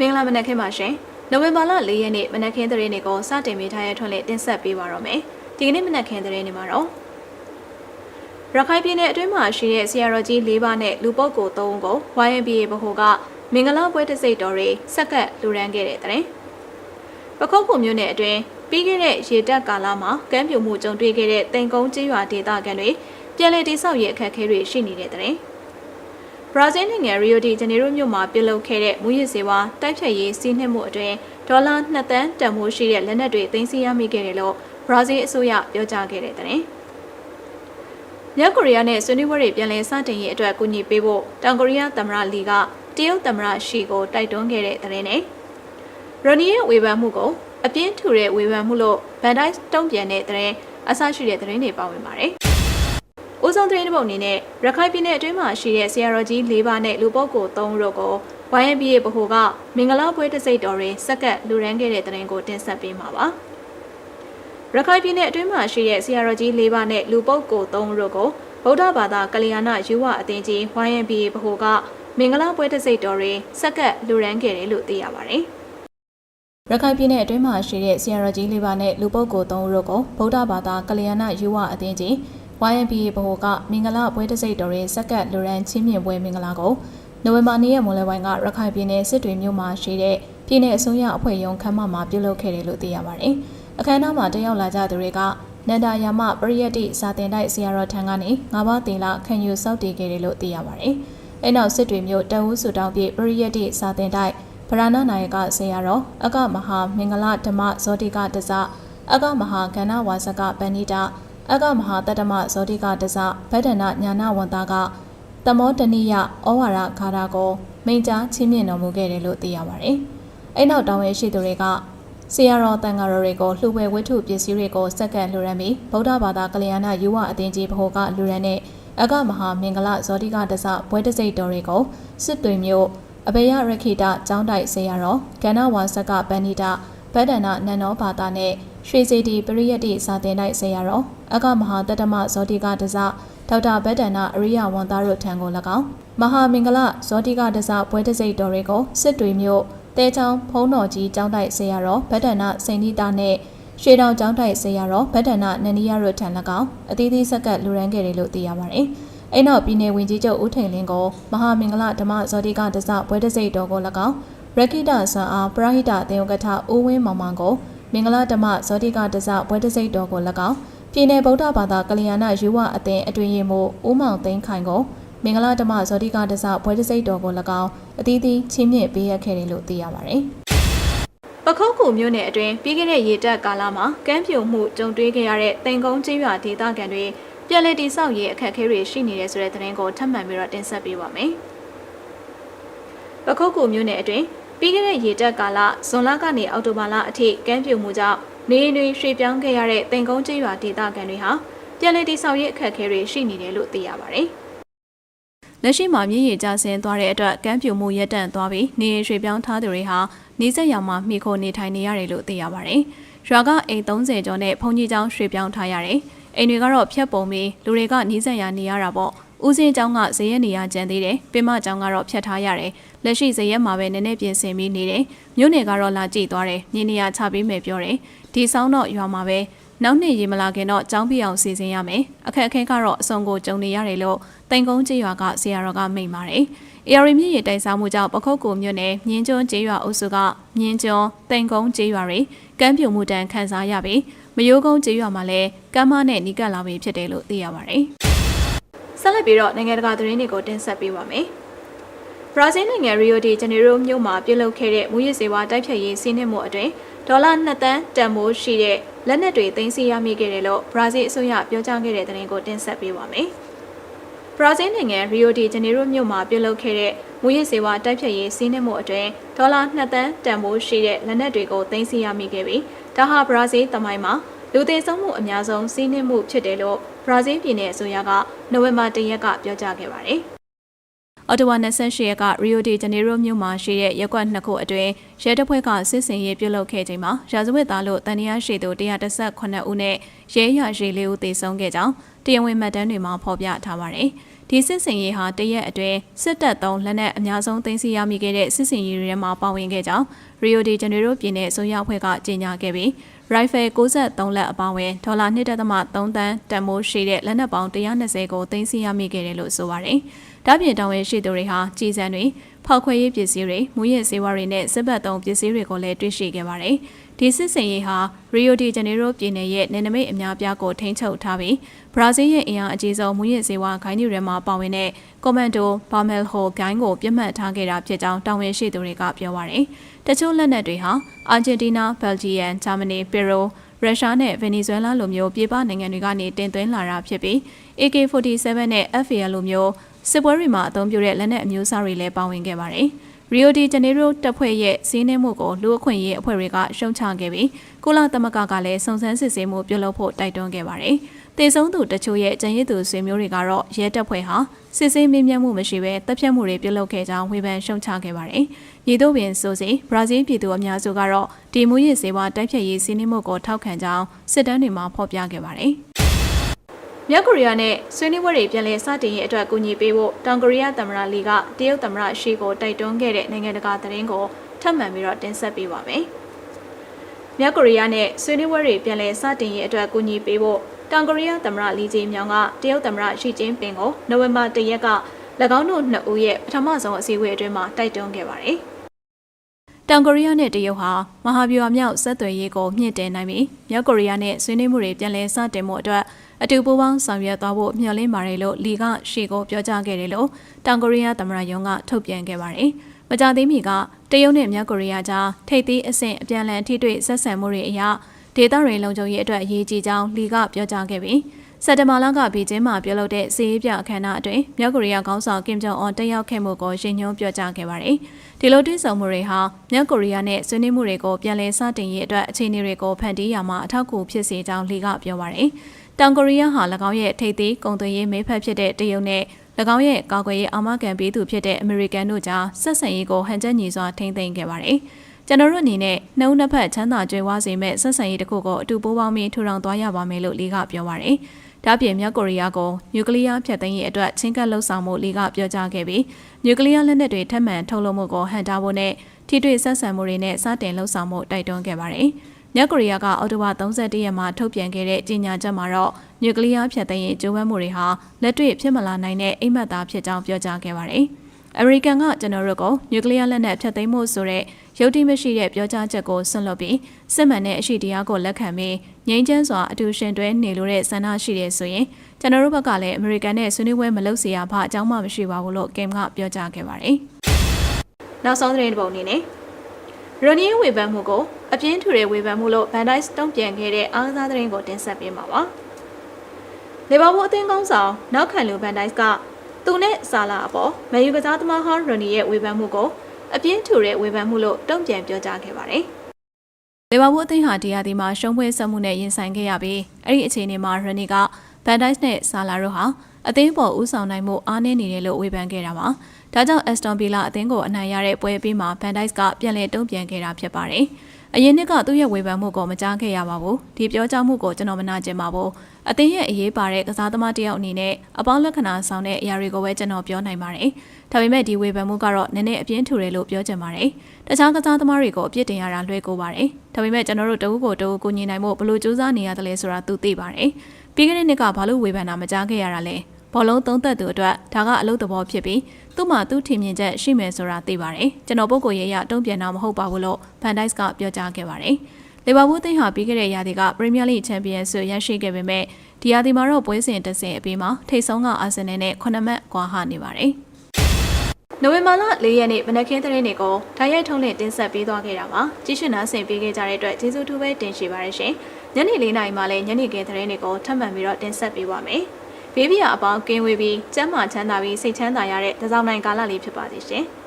မင်္ဂလာမနက်ခင်းပါရှင်။နိုဝင်ဘာလ၄ရက်နေ့မနက်ခင်းသတင်းတွေကိုစတင်မိထားရထွန်းလေးတင်ဆက်ပေးပါတော့မယ်။ဒီကနေ့မနက်ခင်းသတင်းတွေမှာတော့ရခိုင်ပြည်နယ်အတွင်းမှာရှိတဲ့ဆရာတော်ကြီး၄ပါးနဲ့လူပုဂ္ဂိုလ်၃ဦးကို YNBA ဗဟိုကမင်္ဂလာပွဲတစ်စိတ်တော်တွေစက္ကပ်လူရန်ခဲ့တဲ့တဲ့။ပခုတ်ခုမြို့နယ်အတွင်းပြီးခဲ့တဲ့ရေတပ်ကာလမှာကမ်းပြိုမှုကြုံတွေ့ခဲ့တဲ့တင်ကုန်းကျေးရွာဒေသခံတွေပြည်လည်တိဆောက်ရေးအခက်အခဲတွေရှိနေတဲ့တဲ့။ ဘရာဇီးနိုင်ငံရီယိုဒီဂျနေရိုမြို့မှာပြုလုပ်ခဲ့တဲ့မူရစ်စေဝါတိုက်ဖြတ်ရေးစီးနှင်းမှုအတွင်းဒေါ်လာ2သန်းတန်ဖိုးရှိတဲ့လက်နက်တွေသိမ်းဆည်းရမိခဲ့တယ်လို့ဘရာဇီးအစိုးရပြောကြားခဲ့တဲ့တဲ့။မြောက်ကိုရီးယားနဲ့ဆွေးနွေးပွဲတွေပြန်လည်စတင်ရေးအတွက်ကူညီပေးဖို့တောင်ကိုရီးယားသမ္မတလီကတရုတ်သမ္မတရှီကိုတိုက်တွန်းခဲ့တဲ့တဲ့နဲ့ရနီရဲ့ဝေဖန်မှုကိုအပြင်းထူတဲ့ဝေဖန်မှုလို့ဗန်ဒိုက်တုံ့ပြန်တဲ့တဲ့အဆရှိတဲ့တဲ့တွေပါဝင်ပါတယ်။ ဦးဆောင်သတင်းတစ်ပုဒ်အနေနဲ့ရခိုင်ပြည်နယ်အတွင်းမှာရှိတဲ့ဆရာတော်ကြီး၄ပါးနဲ့လူပုဂ္ဂိုလ်၃ဦးတို့ကို YNBA ဗဟိုကမင်္ဂလာပွဲတစ်စိတ်တော်တွင်စက္ကပ်လူရန်ခဲ့တဲ့သတင်းကိုတင်ဆက်ပေးမှာပါ။ရခိုင်ပြည်နယ်အတွင်းမှာရှိတဲ့ဆရာတော်ကြီး၄ပါးနဲ့လူပုဂ္ဂိုလ်၃ဦးတို့ကိုဗုဒ္ဓဘာသာကလျာဏယူဝအသင်းကြီး YNBA ဗဟိုကမင်္ဂလာပွဲတစ်စိတ်တော်တွင်စက္ကပ်လူရန်ခဲ့တယ်လို့သိရပါတယ်။ရခိုင်ပြည်နယ်အတွင်းမှာရှိတဲ့ဆရာတော်ကြီး၄ပါးနဲ့လူပုဂ္ဂိုလ်၃ဦးတို့ကိုဗုဒ္ဓဘာသာကလျာဏယူဝအသင်းကြီး YNBA ဗဟိုကမင်္ဂလာပွဲတစ်စိတ်တော်ရဲ့စက္ကပ်လူရန်ချင်းမြင့်ပွဲမင်္ဂလာကိုနိုဝင်ဘာ၂ရက်မွန်လယ်ပိုင်းကရခိုင်ပြည်နယ်စစ်တွေမြို့မှာရှိတဲ့ပြည်내အစိုးရအဖွဲ့ရုံးခန်းမမှာပြုလုပ်ခဲ့တယ်လို့သိရပါတယ်။အခမ်းအနားမှာတက်ရောက်လာကြသူတွေကနန္ဒာယာမပရိယတ်တိစာတင်တိုက်ဆရာတော်ထံကနေငါးပါးတင်လာခံယူစောက်တည်ခဲ့တယ်လို့သိရပါတယ်။အဲနောက်စစ်တွေမြို့တဝူးစုတောင်းပြပရိယတ်တိစာတင်တိုက်ဗရဏနာယကဆရာတော်အကမဟာမင်္ဂလဓမ္မဇောတိကတစအကမဟာကန္နဝါစကပဏိတာ အကမဟာတတ္တမဇောတိကတစဗဒ္ဒနာညာနာဝန္တာကတမောတနိယဩဝါဒခါရာကိုမိန့်ကြားချင်းမြင့်တော်မူခဲ့တယ်လို့သိရပါတယ်။အဲ့နောက်တောင်းဝဲရှိသူတွေကဆရာတော်တန်ဃာတော်တွေကိုလှူပွဲဝတ္ထုပစ္စည်းတွေကိုစက္ကန့်လှူရမ်းပြီးဗုဒ္ဓဘာသာကလျာဏယူဝအသင်းကြီးဗဟိုကလှူရမ်းတဲ့အကမဟာမင်္ဂလဇောတိကတစဘွဲတစိတ်တော်တွေကိုစစ်တွေမျိုးအဘေယရခိတကျောင်းတိုက်ဆရာတော်ကန္နဝါစကပဏိတ ဗဒ္ဒနာနန္နောဘာသာနဲ့ရွှေစီတီပရိယတ်တိစာတင်တိုက်ဆရာတော်အကမဟာတတ္တမဇောတိကတစဒေါက်တာဗဒ္ဒနာအရိယဝန်သားတို့ထံကို၎င်းမဟာမင်္ဂလဇောတိကတစဘွဲတစိတ်တော်တွေကိုစစ်တွေမျိုးတဲချောင်းဖုံးတော်ကြီးကျောင်းတိုက်ဆရာတော်ဗဒ္ဒနာစိန်တိတာနဲ့ရွှေတောင်ကျောင်းတိုက်ဆရာတော်ဗဒ္ဒနာနန္ဒီယတို့ထံ၎င်းအသီးသီးဆက်ကပ်လူရန်ခဲ့တယ်လို့သိရပါတယ်။အဲ့နောက်ပြည်내ဝင်ကြီးချုပ်ဦးထိန်လင်းကိုမဟာမင်္ဂလဓမ္မဇောတိကတစဘွဲတစိတ်တော်ကို၎င်း ရခိတဆန်အားပရဟိတသေယကထဦးဝင်းမောင်မောင်ကိုမင်္ဂလာဓမ္မဇောတိကတစဘွဲတစိတ်တော်ကို၎င်းပြည်내ဗုဒ္ဓဘာသာကလျာဏယူဝအသင်းအတွင်ရမှုဦးမောင်သိန်းခိုင်ကိုမင်္ဂလာဓမ္မဇောတိကတစဘွဲတစိတ်တော်ကို၎င်းအသီးသီးချင်းမြင့်ပေးရခဲ့တယ်လို့သိရပါတယ်။ပခုတ်ကူမြို့နယ်အတွင်းပြီးခဲ့တဲ့ရေတပ်ကာလမှာကမ်းပြိုမှုကြုံတွေ့ခဲ့ရတဲ့တိန်ကုန်းကျေးရွာဒေသခံတွေပြည်လည်တိဆောက်ရေးအခက်အခဲတွေရှိနေတဲ့ဆိုတဲ့သတင်းကိုထပ်မံပြီးတော့တင်ဆက်ပေးပါမယ်။ပခုတ်ကူမြို့နယ်အတွင်း ပြီးခဲ့တဲ့ရေတပ်ကာလဇွန်လကနေအောက်တိုဘာလအထိကမ်းပြိုမှုကြောင့်နေအိမ်တွေရွှေ့ပြောင်းခဲ့ရတဲ့တိန်ကုန်းကျေးရွာဒေသခံတွေဟာပြည်လည်တိဆောက်ရေးအခက်အခဲတွေရှိနေတယ်လို့သိရပါတယ်။လက်ရှိမှာမြင့်ရကြဆင်းသွားတဲ့အတွက်ကမ်းပြိုမှုရပ်တန့်သွားပြီးနေအိမ်ရွှေ့ပြောင်းထားသူတွေဟာနေဆက်ရောင်မှာမိခိုနေထိုင်နေရတယ်လို့သိရပါတယ်။ရွာကအိမ်30ကျော်နဲ့ဘုံကြီးကျောင်းရွှေ့ပြောင်းထားရတယ်။အိမ်တွေကတော့ဖြတ်ပုံပြီးလူတွေကနီးစပ်ရာနေရတာပေါ့။ ဦးစင်းကျောင်းကဇရက်နေရကျန်သေးတယ်။ပင်မကျောင်းကတော့ဖြတ်ထားရတယ်။လက်ရှိဇရက်မှာပဲနည်းနည်းပြင်ဆင်ပြီးနေတယ်။မြို့နယ်ကတော့လာကြည့်သွားတယ်။မြင်းနေရချပေးမယ်ပြောတယ်။ဒီဆောင်တော့ရွာမှာပဲနောက်နှစ်ရေမလာခင်တော့ကျောင်းပြအောင်စီစဉ်ရမယ်။အခက်အခဲကတော့အစုံကိုကြုံနေရတယ်လို့တိန်ကုန်းကျေးရွာကဆရာတော်ကမိန့်ပါတယ်။ AR မြင့်ရတိုင်စားမှုကြောင့်ပခုတ်ကူမြို့နယ်မြင်းကျွန်းကျေးရွာအုပ်စုကမြင်းကျွန်းတိန်ကုန်းကျေးရွာတွေကမ်းပြိုမှုတန်းခန်းစားရပြီးမယိုးကုန်းကျေးရွာမှာလည်းကမ်းမနဲ့နီးကပ်လာပြီဖြစ်တယ်လို့သိရပါတယ်။ ဆက်လက်ပြီးတော့နိုင်ငံတကာသတင်းတွေကိုတင်ဆက်ပေးပါမယ်။ဘရာဇီးနိုင်ငံရီယိုဒီဂျနေရိုမြို့မှာပြုလုပ်ခဲ့တဲ့မူရစ်စေဝါတိုက်ဖြတ်ရေးစီးနှင်းမှုအတွင်းဒေါ်လာ2သန်းတန်ဖိုးရှိတဲ့လက်နက်တွေသိမ်းဆည်းရမိခဲ့တယ်လို့ဘရာဇီးအစိုးရပြောကြားခဲ့တဲ့သတင်းကိုတင်ဆက်ပေးပါမယ်။ဘရာဇီးနိုင်ငံရီယိုဒီဂျနေရိုမြို့မှာပြုလုပ်ခဲ့တဲ့မူရစ်စေဝါတိုက်ဖြတ်ရေးစီးနှင်းမှုအတွင်းဒေါ်လာ2သန်းတန်ဖိုးရှိတဲ့လက်နက်တွေကိုသိမ်းဆည်းရမိခဲ့ပြီးဒါဟာဘရာဇီးတမိုင်းမှာလူသေဆုံးမှုအများဆုံးစီးနှင်းမှုဖြစ်တယ်လို့ ဘရာဇီးပြည်내အစိုးရကနိုဝင်ဘာ၁ရက်ကပြောကြားခဲ့ပါတယ်။အော်တိုဝါ28ရက်ကရီယိုဒီဂျနေရိုမြို့မှာရှိတဲ့ရက်ကွက်နှစ်ခုအတွင်းရဲတပ်ဖွဲ့ကစစ်စင်ရေးပြုလုပ်ခဲ့ချိန်မှာရာဇဝတ်သားလို့တန်တရားရှိသူ118ဦးနဲ့ရဲရရှိ၄ဦးသေဆုံးခဲ့ကြောင်းတရားဝင်မှတ်တမ်းတွေမှာဖော်ပြထားပါတယ်။ ဒီစစ်စင်ရေးဟာတရက်အတွင်းစစ်တပ်သုံးလက်နက်အများဆုံးသိမ်းဆည်းရမိခဲ့တဲ့စစ်စင်ရေးတွေထဲမှာပါဝင်ခဲ့ကြောင်းရီယိုဒီဂျနေရိုပြည်နယ်အစိုးရအဖွဲ့ကကြေညာခဲ့ပြီး rifle 63လက်အပါအဝင်ဒေါ်လာ1.3တန်းတန်မိုးရှိတဲ့လက်နက်ပေါင်း120ကိုသိမ်းဆည်းရမိခဲ့တယ်လို့ဆိုပါတယ်။ဒါ့ပြင်တောင်ဝဲရှိသူတွေဟာကြည်စံတွေဖောက်ခွဲရေးပစ္စည်းတွေမူရစ်ဆေးဝါးတွေနဲ့စစ်ဘက်သုံးပစ္စည်းတွေကိုလည်းတွေ့ရှိခဲ့ပါတယ်။ ဒီစစ်စင်ရေးဟာရီယိုဒီဂျနေရိုပြည်နယ်ရဲ့နယ်နိမိတ်အများပြားကိုထိန်းချုပ်ထားပြီးဘရာဇီးရဲ့အင်အားအကြီးဆုံးမူရစ်ဆေးဝါးဂိုင်းတွေထဲမှာပါဝင်တဲ့ကွန်မန်ဒိုဘာမယ်ဟိုဂိုင်းကိုပြတ်မှတ်ထားခဲ့တာဖြစ်ကြောင်းတောင်ဝဲရှိသူတွေကပြောပါတယ်။တချို့လက်နက်တွေဟာအာဂျင်တီးနား၊ဘယ်ဂျီယမ်၊ဂျာမနီ၊ပီရိုရုရှားနဲ့ဗင်နီဇွဲလားလိုမျိုးပြည်ပနိုင်ငံတွေကနေတင်သွင်းလာတာဖြစ်ပြီး AK47 နဲ့ FAL လိုမျိုးစစ်ပွဲတွေမှာအသုံးပြုတဲ့လက်နက်အမျိုးအစားတွေလည်းပါဝင်ခဲ့ပါတယ်။ ရီယိုဒီဂျနေရိုတပ်ဖွဲ့ရဲ့စီးနှင်းမှုကိုလူအခွင့်အရေးအဖွဲ့တွေကရှုံချခဲ့ပြီးကုလသမဂ္ဂကလည်းစုံစမ်းစစ်ဆေးမှုပြုလုပ်ဖို့တိုက်တွန်းခဲ့ပါတယ်။တေဆုံးသူတချို့ရဲ့ကြံရည်သူဆွေမျိုးတွေကတော့ရဲတပ်ဖွဲ့ဟာစစ်ဆေးမေးမြန်းမှုမရှိဘဲတပ်ဖြတ်မှုတွေပြုလုပ်ခဲ့ကြောင်းဝေဖန်ရှုံချခဲ့ပါတယ်။ရေတို့ပင်ဆိုစီဘရာဇီးပြည်သူအများစုကတော့ဒီမူရစ်စေဝါတိုက်ဖြတ်ရေးစီးနှင်းမှုကိုထောက်ခံကြောင်းစစ်တမ်းတွေမှာဖော်ပြခဲ့ပါတယ်။ မြောက်ကိုရီးယားနဲ့ဆွေးနွေးပွဲတွေပြန်လည်စတင်ရေးအတွက်ကူညီပေးဖို့တောင်ကိုရီးယားသမ္မတလီကတရုတ်သမ္မတရှီကိုတိုက်တွန်းခဲ့တဲ့နိုင်ငံတကာသတင်းကိုထပ်မံပြီးတော့တင်ဆက်ပေးပါမယ်။မြောက်ကိုရီးယားနဲ့ဆွေးနွေးပွဲတွေပြန်လည်စတင်ရေးအတွက်ကူညီပေးဖို့တောင်ကိုရီးယားသမ္မတလီဂျီမြောင်ကတရုတ်သမ္မတရှီကျင်းပင်ကိုနိုဝင်ဘာ၁ရက်က၎င်းတို့နှစ်ဦးရဲ့ပထမဆုံးအစည်းအဝေးအတွင်းမှာတိုက်တွန်းခဲ့ပါတယ်။တောင်ကိုရီးယားနဲ့တရုတ်ဟာမဟာဗျူဟာမြောက်ဆက်သွယ်ရေးကိုမြင့်တင်နိုင်ပြီးမြောက်ကိုရီးယားနဲ့ဆွေးနွေးမှုတွေပြန်လည်စတင်မှုအတွက် အတူပူးပေါင်းဆောင်ရွက်သွားဖို့မျှော်လင့်ပါတယ်လို့လီကရှီကိုပြောကြားခဲ့တယ်လို့တောင်ကိုရီးယားသမ္မတယုံကထုတ်ပြန်ခဲ့ပါတယ်။မကြသေးမီကတရုတ်နဲ့မြောက်ကိုရီးယားကြားထိပ်သီးအဆင့်အပြန်အလှန်ထိတွေ့ဆက်ဆံမှုတွေအရဒေသတွေလုံခြုံရေးအတွက်အရေးကြီးကြောင်းလီကပြောကြားခဲ့ပြီး စက်တဘာလကဘီကျင်းမှာပြုလုပ်တဲ့စီးရေးပြအခမ်းအနားအတွင်းမြောက်ကိုရီးယားခေါင်းဆောင်ကင်ဂျုံအွန်တက်ရောက်ခဲ့မှုကိုရှင်းညွှန်းပြောကြားခဲ့ပါတယ်။ဒီလိုတွေ့ဆုံမှုတွေဟာမြောက်ကိုရီးယားနဲ့ဆွေးနွေးမှုတွေကိုပြန်လည်စတင်ရေးအတွက်အခြေအနေတွေကိုဖန်တီးရမှာအထောက်အကူဖြစ်စေကြောင်းလီကပြောပါတယ်။တောင်ကိုရီးယားဟာ၎င်းရဲ့ထိပ်သီးကုန်သွယ်ရေးမိဖက်ဖြစ်တဲ့တရုတ်နဲ့၎င်းရဲ့ကာကွယ်ရေးအာမခံပေးသူဖြစ်တဲ့အမေရိကန်တို့ကြားဆက်ဆံရေးကိုဟန်ချက်ညီစွာထိန်းသိမ်းခဲ့ပါတယ်။ကျွန်တော်တို့အနေနဲ့နှုံးနှစ်ဖက်ချမ်းသာကြွယ်ဝစေမဲ့ဆက်ဆံရေးတစ်ခုကိုအတူပိုးပေါင်းပြီးထူထောင်သွားရပါမယ်လို့လီကပြောပါရယ်။ ဒါပြင်မြောက်ကိုရီးယားကိုနျူကလ িয়ার ဖျက်သိမ်းရေးအတွက်ချင်းကပ်လှုပ်ဆောင်မှုလီကပြောကြားခဲ့ပြီးနျူကလ িয়ার လက်နက်တွေထပ်မံထုတ်လုပ်မှုကိုဟန်တာဖို့နဲ့ထိတွေ့ဆက်ဆံမှုတွေနဲ့စတင်လှုပ်ဆောင်မှုတိုက်တွန်းခဲ့ပါတယ်။မြောက်ကိုရီးယားကအော်တိုဘာ31ရက်မှာထုတ်ပြန်ခဲ့တဲ့ကြေညာချက်မှာတော့နျူကလ িয়ার ဖျက်သိမ်းရေးကြိုးပမ်းမှုတွေဟာလက်တွေ့ဖြစ်မလာနိုင်တဲ့အိမ်မက်သားဖြစ်ကြောင်းပြောကြားခဲ့ပါတယ်။ အမေရိကန်ကကျွန်တော်တို့ကိုနျူကလ িয়ার လက်နက်ဖျက်သိမ်းမှုဆိုတဲ့ရုပ်တိမရှိတဲ့ပြောကြားချက်ကိုဆွန့်လွတ်ပြီးစစ်မှန်တဲ့အရှိတရားကိုလက်ခံပြီးငြိမ်းချမ်းစွာအတူရှင်တွဲနေလို့တဲ့ဆန္ဒရှိတယ်ဆိုရင်ကျွန်တော်တို့ဘက်ကလည်းအမေရိကန်နဲ့ဆွေးနွေးပွဲမလုပ်စေရဘာအကြောင်းမှမရှိပါဘူးလို့ကင်ကပြောကြားခဲ့ပါတယ်။နောက်ဆုံးသတင်းတစ်ပုဒ်အနေနဲ့ရနီဝေဖန်မှုကိုအပြင်းထူတဲ့ဝေဖန်မှုလို့ဗန်ဒိုက်စ်တုံ့ပြန်ခဲ့တဲ့အားကစားသတင်းကိုတင်ဆက်ပေးမှာပါ။လေဘာဘူးအသင်းကောင်းဆောင်နောက်ခံလူဗန်ဒိုက်စ်က သူနဲ့ဆာလာအပေါ်မယူကစားသမားဟောင်းရိုနီရဲ့ဝေဖန်မှုကိုအပြင်းထူတဲ့ဝေဖန်မှုလို့တုံ့ပြန်ပြောကြားခဲ့ပါတယ်။လေဘာဘူးအသင်းဟာတရားဒီမှာရှုံးပွဲဆက်မှုနဲ့ရင်ဆိုင်ခဲ့ရပြီးအဲ့ဒီအခြေအနေမှာရိုနီကဗန်ဒိုက်စ်နဲ့ဆာလာတို့ဟာအသင်းပေါ်ဦးဆောင်နိုင်မှုအားနည်းနေတယ်လို့ဝေဖန်ခဲ့တာပါ။ဒါကြောင့်အက်စတွန်ဗီလာအသင်းကိုအနိုင်ရတဲ့ပွဲပြီးမှာဗန်ဒိုက်စ်ကပြန်လည်တုံ့ပြန်ခဲ့တာဖြစ်ပါတယ်။ အရင်နှစ်ကသူ့ရဲ့ဝေဖန်မှုကိုမကြားခဲ့ရပါဘူးဒီပြောကြားမှုကိုကျွန်တော်မနာကျင်ပါဘူးအသင်းရဲ့အရေးပါတဲ့ကစားသမားတယောက်အနေနဲ့အပေါင်းလက္ခဏာဆောင်တဲ့အရာတွေကိုပဲကျွန်တော်ပြောနိုင်ပါတယ်ဒါပေမဲ့ဒီဝေဖန်မှုကတော့နည်းနည်းအပြင်းထူတယ်လို့ပြောချင်ပါတယ်တခြားကစားသမားတွေကိုအပြစ်တင်ရတာလွှဲကိုပါတယ်ဒါပေမဲ့ကျွန်တော်တို့တအုပ်ကိုတအုပ်ကိုညီနိုင်ဖို့ဘလို့စူးစမ်းနေရတယ်လဲဆိုတာသူသိပါတယ်ပြီးခဲ့တဲ့နှစ်ကဘာလို့ဝေဖန်တာမကြားခဲ့ရတာလဲ ဘောလုံးသုံးသက်သူအတွက်ဒါကအလုပ်သဘောဖြစ်ပြီးသူ့မှာသူ့ထင်မြင်ချက်ရှိမယ်ဆိုတာသိပါတယ်ကျွန်တော်ပုဂ္ဂိုလ်ရေးအရတုံ့ပြန်တာမဟုတ်ပါဘူးလို့ဗန်ဒိုက်စ်ကပြောကြားခဲ့ပါတယ်လီဗာပူးအသင်းဟာပြီးခဲ့တဲ့ရာသီကပရီးမီးယားလိချန်ပီယံဆုရရှိခဲ့ပေမဲ့ဒီရာသီမှာတော့ပွဲစဉ်တစ်ဆင်အပြီးမှာထိပ်ဆုံးကအာဆင်နယ်နဲ့9မှတ်ကွာဟနေပါတယ်နိုဝင်ဘာလ၄ရက်နေ့မနက်ခင်းသတင်းတွေကိုဓာတ်ရိုက်ထုံးနဲ့တင်ဆက်ပေးသွားခဲ့တာပါကြည့်ရှုနားဆင်ပေးခဲ့ကြတဲ့အတွက်ကျေးဇူးတူပဲတင်ရှိပါရရှင်ညနေ၄နာရီမှလည်းညနေခင်းသတင်းတွေကိုထပ်မံပြီးတော့တင်ဆက်ပေးပါမယ် ဘေးဘီယာအပေါင်းကင်းဝေးပြီးကျမ်းမာချမ်းသာပြီးစိတ်ချမ်းသာရတဲ့တစောင်းနိုင်ကာလလေးဖြစ်ပါစေရှင်။